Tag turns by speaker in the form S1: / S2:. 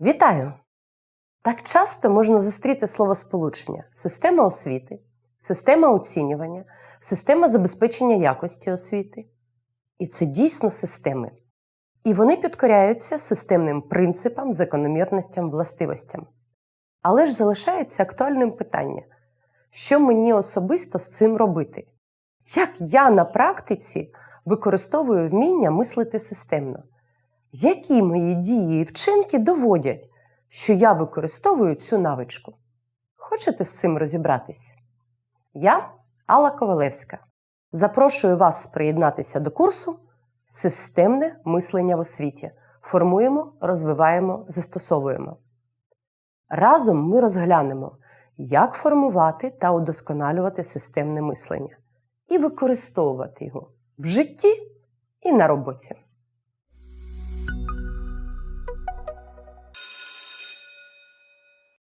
S1: Вітаю! Так часто можна зустріти словосполучення система освіти, система оцінювання, система забезпечення якості освіти. І це дійсно системи. І вони підкоряються системним принципам, закономірностям, властивостям. Але ж залишається актуальним питання: що мені особисто з цим робити? Як я на практиці використовую вміння мислити системно? Які мої дії і вчинки доводять, що я використовую цю навичку? Хочете з цим розібратись? Я Алла Ковалевська. Запрошую вас приєднатися до курсу Системне мислення в освіті. Формуємо, розвиваємо, застосовуємо. Разом ми розглянемо, як формувати та удосконалювати системне мислення і використовувати його в житті і на роботі.